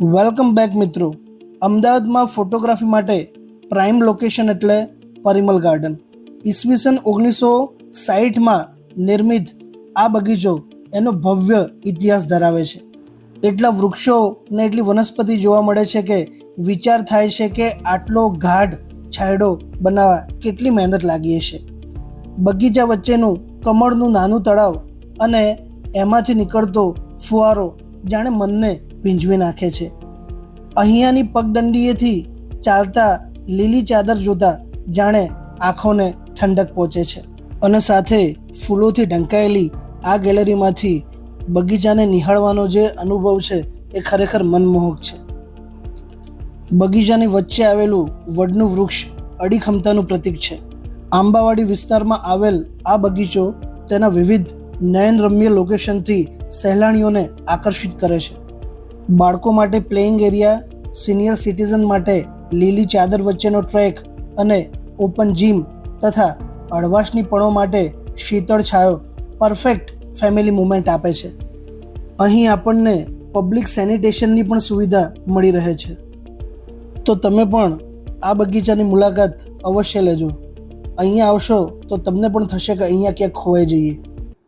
Welcome back મિત્રો. અમદાવાદમાં photography માટે પ્રાઇમ લોકેશન એટલે પરિમલ ગાર્ડન ઈસવીસન ઓગણીસો સાહીઠમાં નિર્મિત આ બગીચો એનો ભવ્ય ઇતિહાસ ધરાવે છે. એટલા વૃક્ષો ને એટલી વનસ્પતિ જોવા મળે છે કે વિચાર થાય છે કે આટલો ગાઢ છાંયડો બનાવવા કેટલી મહેનત લાગી હશે. બગીચા વચ્ચેનું કમળનું નાનું તળાવ અને એમાંથી નીકળતો ફુવારો જાણે મનને ભીંજવી નાખે છે. અહીંયાની પગદંડીએથી ચાલતા લીલી ચાદર જોતા જાણે આંખોને ઠંડક પહોંચે છે અને સાથે ફૂલોથી ઢંકાયેલી આ ગેલેરીમાંથી બગીચાને નિહાળવાનો જે અનુભવ છે એ ખરેખર મનમોહક છે. બગીચાની વચ્ચે આવેલું વડનું વૃક્ષ અડીખમતાનું પ્રતીક છે. આંબાવાડી વિસ્તારમાં આવેલ આ બગીચો તેના વિવિધ નયનરમ્ય લોકેશનથી સહેલાણીઓને આકર્ષિત કરે છે. બાળકો માટે પ્લેઇંગ એરિયા સિનિયર સિટીઝન માટે લીલી ચાદર વચ્ચેનો ટ્રેક અને ઓપન જીમ તથા હળવાશની પણો માટે શીતળ છાયો પરફેક્ટ ફેમિલી મુમેન્ટ આપે છે. અહીં આપણને પબ્લિક સેનિટેશનની પણ સુવિધા મળી રહે છે. તો તમે પણ આ બગીચાની મુલાકાત અવશ્ય લેજો. અહીંયા આવશો તો તમને પણ થશે કે અહીંયા ક્યાંક ખોવાઈ જઈએ.